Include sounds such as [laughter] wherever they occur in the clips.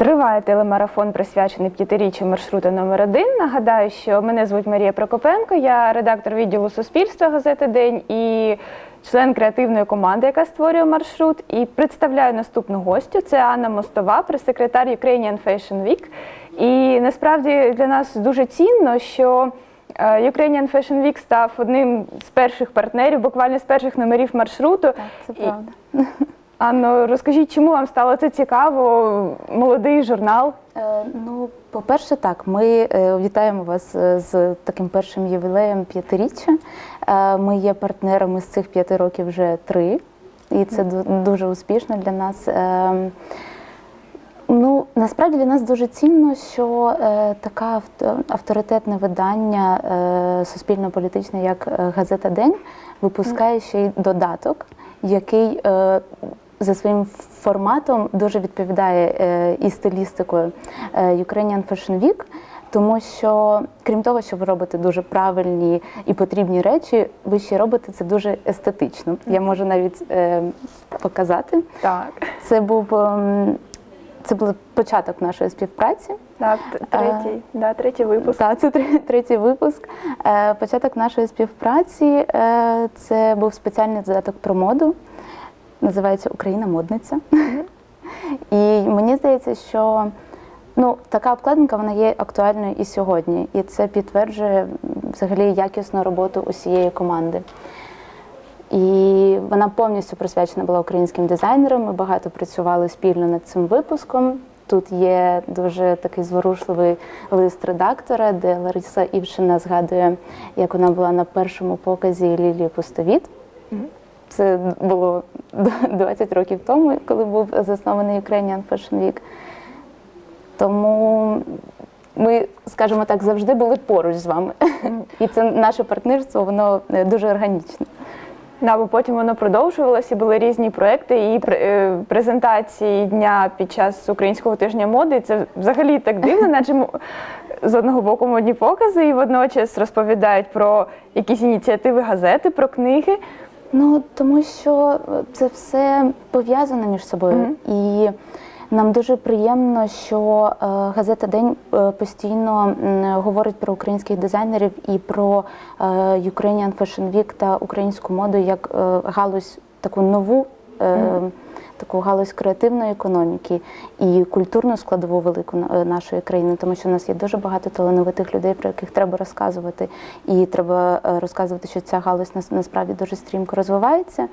Триває телемарафон, присвячений п'ятиріччю маршруту номер 1 Нагадаю, що мене звуть Марія Прокопенко, я редактор відділу суспільства газети День і член креативної команди, яка створює маршрут. І представляю наступну гостю. Це Анна Мостова, прес-секретар Ukrainian Fashion Week. І насправді для нас дуже цінно, що е, Ukrainian Fashion Week став одним з перших партнерів, буквально з перших номерів маршруту. Так, це правда. Анно, розкажіть, чому вам стало це цікаво? Молодий журнал. Е, Ну, по-перше, так, ми е, вітаємо вас е, з таким першим ювілеєм п'ятиріччя. Ми є партнерами з цих п'яти років вже три, і це дуже успішно для нас. Ну, насправді для нас дуже цінно, що е, таке авто- авторитетне видання е, суспільно-політичне, як газета День, випускає ще й додаток, який е, за своїм форматом дуже відповідає е, і стилістикою е, Ukrainian Fashion Week. Тому що, крім того, що ви робите дуже правильні і потрібні речі, ви ще робите це дуже естетично. Я можу навіть е, показати. Так, Це був ем, це був початок нашої співпраці. так, т- третій, да, третій випуск. Так, це третій випуск. Е, Початок нашої співпраці е, це був спеціальний додаток про моду. Називається Україна модниця. І мені здається, що ну, така обкладинка вона є актуальною і сьогодні. І це підтверджує взагалі якісну роботу усієї команди. І вона повністю присвячена була українським дизайнерам. Ми багато працювали спільно над цим випуском. Тут є дуже такий зворушливий лист редактора, де Лариса Івшина згадує, як вона була на першому показі Лілії Пустовіт. Це було [laughs] 20 років тому, коли був заснований Ukrainian Fashion Week. Тому ми, скажімо так, завжди були поруч з вами. І це наше партнерство, воно е, дуже органічне. Да, бо потім воно продовжувалося, були різні проекти і е, презентації дня під час українського тижня моди. Це взагалі так дивно, наче з одного боку модні покази, і водночас розповідають про якісь ініціативи газети, про книги. Ну тому що це все пов'язано між собою, і нам дуже приємно, що е, газета День е, постійно говорить про українських дизайнерів і про е, Ukrainian Fashion Week та українську моду як е, галузь таку нову. е, Таку галузь креативної економіки і культурну складову велику е, нашої країни, тому що у нас є дуже багато талановитих людей, про яких треба розказувати, і треба е, розказувати, що ця галузь нас- насправді дуже стрімко розвивається.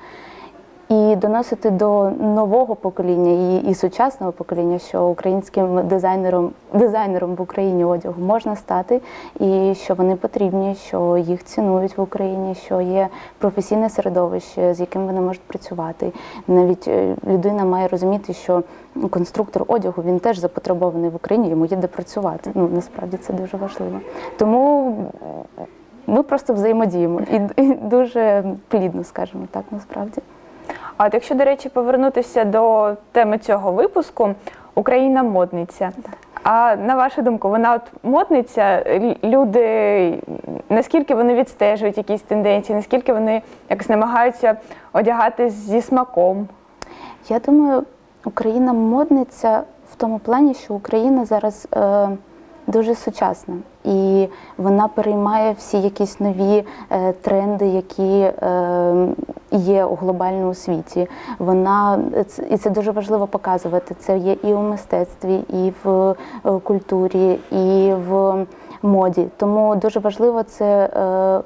І доносити до нового покоління і, і сучасного покоління, що українським дизайнером, дизайнером в Україні одягу можна стати, і що вони потрібні, що їх цінують в Україні, що є професійне середовище, з яким вони можуть працювати. Навіть е, людина має розуміти, що конструктор одягу він теж запотребований в Україні, йому є де працювати. Ну насправді це дуже важливо. Тому ми просто взаємодіємо і, і дуже плідно, скажімо так, насправді. А от якщо, до речі, повернутися до теми цього випуску, Україна модниця. А на вашу думку, вона от модниця, люди наскільки вони відстежують якісь тенденції, наскільки вони якось намагаються одягатись зі смаком? Я думаю, Україна модниця в тому плані, що Україна зараз е, дуже сучасна і вона переймає всі якісь нові е, тренди, які е, є у глобальному світі. Вона і це дуже важливо показувати. Це є і у мистецтві, і в е, культурі, і в моді. Тому дуже важливо це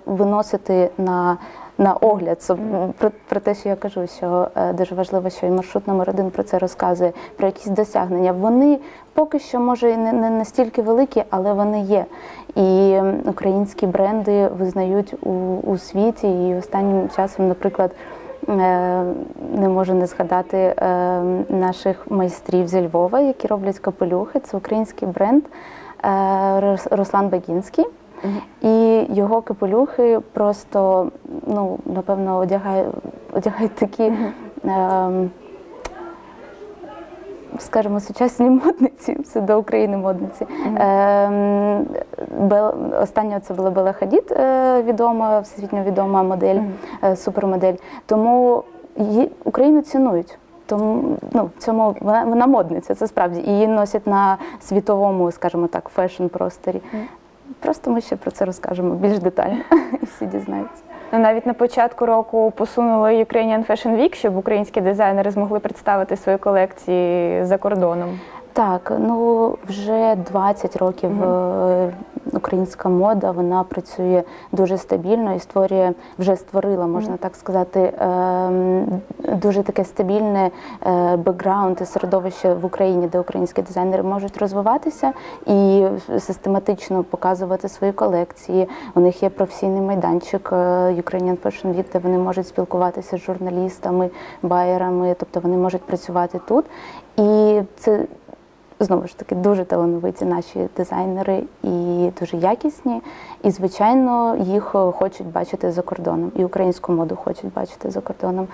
виносити на на огляд про, про те, що я кажу, що е, дуже важливо, що і маршрут номер один про це розказує, про якісь досягнення. Вони поки що може і не, не настільки великі, але вони є. І українські бренди визнають у, у світі. І останнім часом, наприклад, е, не можу не згадати е, наших майстрів зі Львова, які роблять капелюхи. Це український бренд Руслан Багінський. І його капелюхи просто, ну, напевно, одягає, одягають такі, ем, скажімо, сучасні модниці, все до України модниці. Ем, Бел, остання це була Бела Хадід, е, відома, всесвітньо відома модель, е, супермодель. Тому її, Україну цінують. тому ну, в цьому вона, вона модниця, це справді. І її носять на світовому, скажімо так, фешн-просторі. Просто ми ще про це розкажемо більш детально, [laughs] і всі дізнаються. Ну, навіть на початку року посунули Ukrainian Fashion Week, щоб українські дизайнери змогли представити свої колекції за кордоном. Так, ну вже 20 років е, українська мода вона працює дуже стабільно і створює, вже створила, можна так сказати, ем, дуже таке стабільне е, бекграунд і середовище в Україні, де українські дизайнери можуть розвиватися і систематично показувати свої колекції. У них є професійний майданчик е, Ukrainian Fashion Week, де вони можуть спілкуватися з журналістами, байерами, тобто вони можуть працювати тут. І це знову ж таки дуже талановиті наші дизайнери і дуже якісні. І, звичайно, їх е, хочуть бачити за кордоном, і українську моду хочуть бачити за кордоном.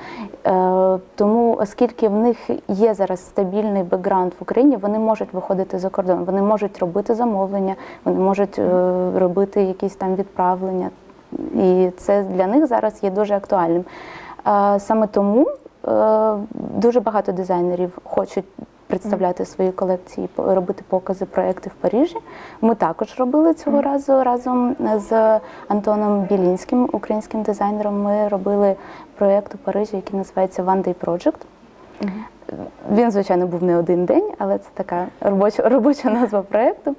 Е, тому, оскільки в них є зараз стабільний бекграунд в Україні, вони можуть виходити за кордон, вони можуть робити замовлення, вони можуть е, робити якісь там відправлення. І це для них зараз є дуже актуальним. Саме тому дуже багато дизайнерів хочуть представляти свої колекції, робити покази, проекти в Парижі. Ми також робили цього разу разом з Антоном Білінським, українським дизайнером. Ми робили проєкт у Парижі, який називається One Day Project. Він, звичайно, був не один день, але це така робоча, робоча назва проєкту.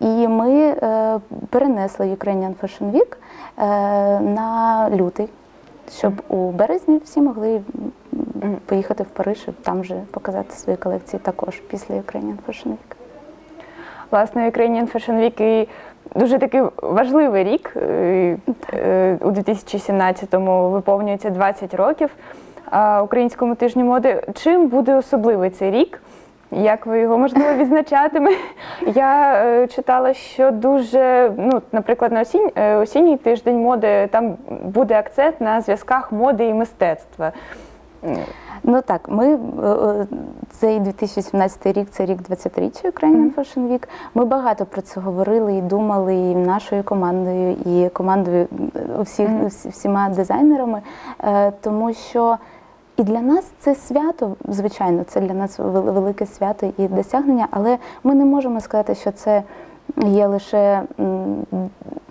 І ми е, перенесли Ukrainian Fashion Week е, на лютий, щоб у березні всі могли поїхати в Париж і там вже показати свої колекції також після Ukrainian Fashion Week. Власне, Ukrainian Fashion Week і дуже такий важливий рік. Е, е, У 2017-му виповнюється 20 років українському тижню моди. Чим буде особливий цей рік? Як ви його можливо [laughs] відзначатиме? Я е, читала, що дуже, ну, наприклад, на осінь, е, осінній тиждень моди там буде акцент на зв'язках моди і мистецтва. Ну так, ми е, е, цей 2017 рік, це рік 20-річчя Ukrainian Fashion Week. Ми багато про це говорили і думали і нашою командою, і командою е, всіх всіма дизайнерами, е, тому що. І для нас це свято, звичайно, це для нас велике свято і досягнення, але ми не можемо сказати, що це є лише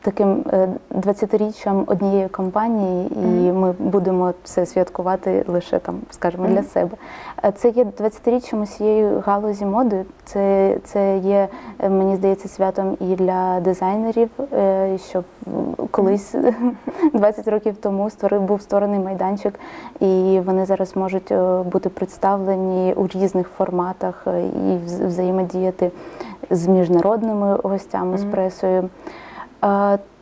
таким е, 20-річчям однієї компанії, і ми будемо це святкувати лише там, скажімо, для себе. Е, Це є 20-річчям усієї галузі моди. Це, це є, е, мені здається, святом і для дизайнерів, е, що колись [laughs] 20 років тому створив був створений майданчик, і вони зараз можуть е, бути представлені у різних форматах е, і взаємодіяти з міжнародними гостями, з пресою.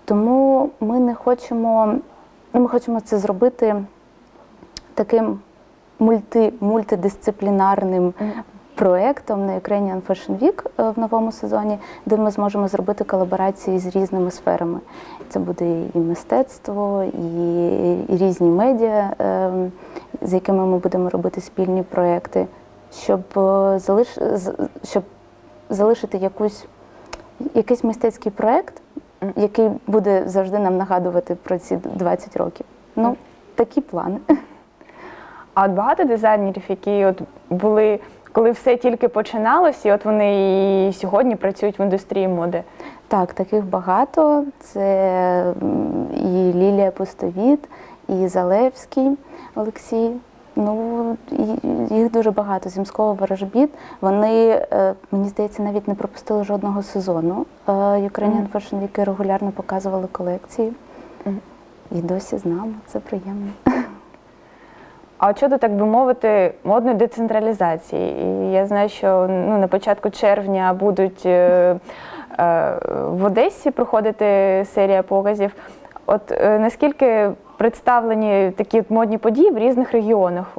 Тому ми не хочемо, ну, ми хочемо це зробити таким мульти, мультидисциплінарним проєктом на Ukrainian Fashion Week е, в новому сезоні, де ми зможемо зробити колаборації з різними сферами. Це буде і мистецтво, і, і різні медіа, е, з якими ми будемо робити спільні проєкти, щоб, е, залиш, щоб залишити якусь, якийсь мистецький проєкт, який буде завжди нам нагадувати про ці 20 років. Ну, такі плани. А от багато дизайнерів, які от були, коли все тільки починалось, і от вони і сьогодні працюють в індустрії моди. Так, таких багато. Це і Лілія Пустовіт, і Залевський Олексій. Ну, їх дуже багато. Зімського ворожбіт. Вони, е, мені здається, навіть не пропустили жодного сезону. Е, Ukrainian Fashion Week регулярно показували колекції. І досі з нами. Це приємно. А от щодо, так би мовити, модної децентралізації. І я знаю, що ну, на початку червня будуть е, е, в Одесі проходити серія показів. От е, наскільки представлені такі модні події в різних регіонах?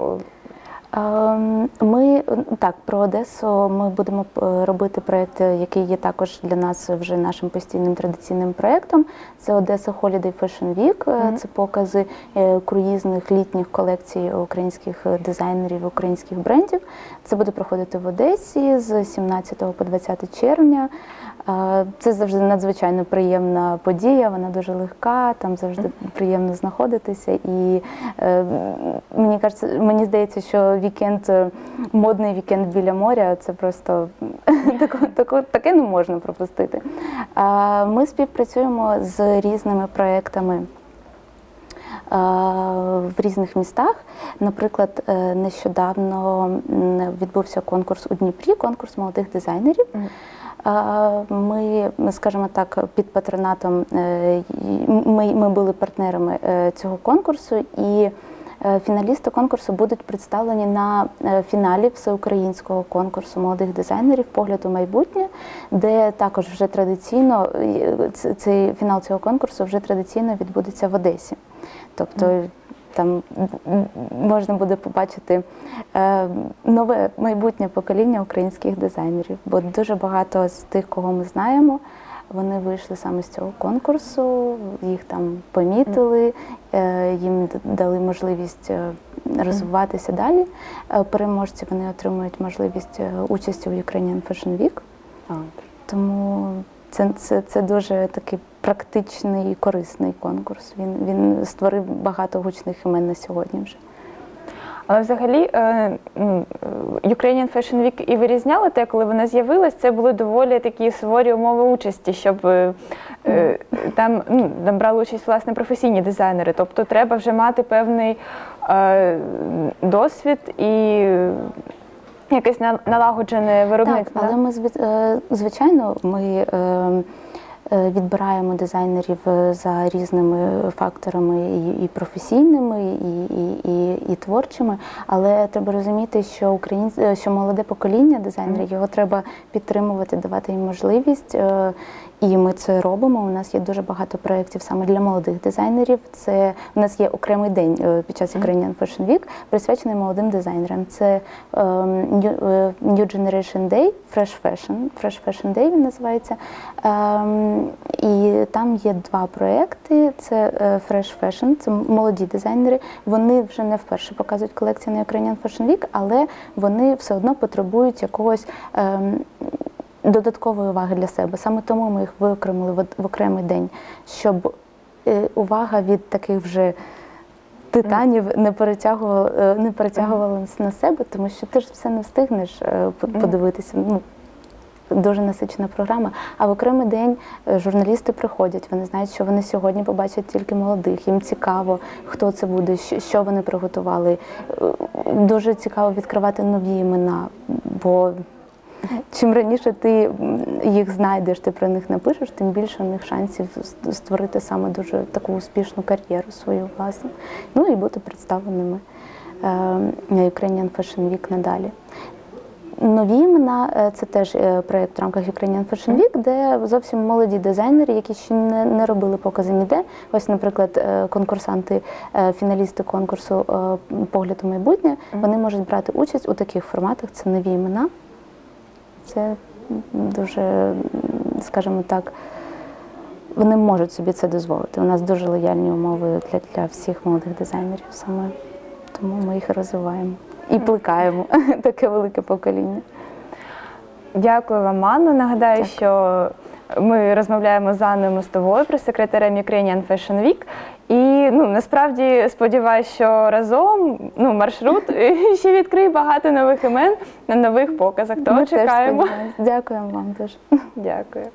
Ем, Ми так про Одесу. Ми будемо е, робити проєкт, е, який є також для нас вже нашим постійним традиційним проєктом. Це Одеса Holiday Fashion Week. Е, Це покази круїзних літніх колекцій українських дизайнерів, українських брендів. Це буде проходити в Одесі з 17 по 20 червня. Це завжди надзвичайно приємна подія. Вона дуже легка. Там завжди приємно знаходитися. І мені кажеться, мені здається, що вікенд, е, модний вікенд біля моря. Це просто [laughs] таке не можна пропустити. Ми співпрацюємо з різними проектами. е, В різних містах, наприклад, е, нещодавно відбувся конкурс у Дніпрі, конкурс молодих дизайнерів. Ми, скажімо так, під патронатом ми, ми були партнерами цього конкурсу, і фіналісти конкурсу будуть представлені на е, фіналі всеукраїнського конкурсу молодих дизайнерів Погляд у майбутнє, де також вже традиційно е, цей фінал цього конкурсу вже традиційно відбудеться в Одесі. Тобто там можна буде побачити е, нове майбутнє покоління українських дизайнерів, бо дуже багато з тих, кого ми знаємо, вони вийшли саме з цього конкурсу, їх там помітили, е, їм дали можливість е, розвиватися далі. Е, Переможці вони отримують можливість участі у Ukrainian Fashion Week. Тому це, це, це дуже такий практичний і корисний конкурс. Він, він створив багато гучних імен на сьогодні вже. Але взагалі е, е, Ukrainian Fashion Week і вирізняли те, коли вона з'явилась, це були доволі такі суворі умови участі, щоб е, там, ну, там брали участь власне професійні дизайнери. Тобто треба вже мати певний досвід і якесь на- налагоджене виробництво. Так, але ми звичайно ми відбираємо дизайнерів е, за різними факторами і, і професійними, і, і, і, і творчими. Але треба розуміти, що українсь... е, що молоде покоління дизайнерів його треба підтримувати, давати їм можливість. Е, І ми це робимо. У нас є дуже багато проєктів саме для молодих дизайнерів. Це у нас є окремий день е, під час Ukrainian Fashion Week, присвячений молодим дизайнерам. Це ем, New, е, New Generation Day, Fresh Fashion. Fresh Fashion Day він називається. Ем, І там є два проекти: це е, Fresh Fashion, це молоді дизайнери. Вони вже не вперше показують колекції на Ukrainian Fashion Week, але вони все одно потребують якогось. ем, Додаткової уваги для себе. Саме тому ми їх виокремили в окремий день, щоб е, увага від таких вже титанів не перетягувала, е, не перетягувалась на себе, тому що ти ж все не встигнеш е, по- подивитися. Ну, Дуже насичена програма. А в окремий день журналісти приходять. Вони знають, що вони сьогодні побачать тільки молодих. Їм цікаво, хто це буде, що- вони приготували. Дуже цікаво відкривати нові імена, бо чим раніше ти їх знайдеш, ти про них напишеш, тим більше у них шансів створити саме дуже таку успішну кар'єру свою власну. Ну і бути представленими е, на Ukrainian Fashion Week надалі. Нові імена е, це теж е, проєкт в рамках Ukrainian Fashion Week, де зовсім молоді дизайнери, які ще не, не робили покази ніде. Ось, наприклад, е, конкурсанти, фіналісти конкурсу Погляд у майбутнє, вони можуть брати участь у таких форматах. Це нові імена. Це дуже, скажімо так, вони можуть собі це дозволити. У нас дуже лояльні умови для, для всіх молодих дизайнерів саме. Тому ми їх розвиваємо і плекаємо [laughs] таке велике покоління. Дякую вам, Анна. Нагадаю, що ми розмовляємо з Анною Мостовою, прес-секретарем Ukrainian Fashion Week. Ну, насправді сподіваюся, що разом ну, маршрут [laughs] ще відкриє багато нових імен на нових показах. Того Ми чекаємо. Теж Дякуємо вам дуже. Дякую.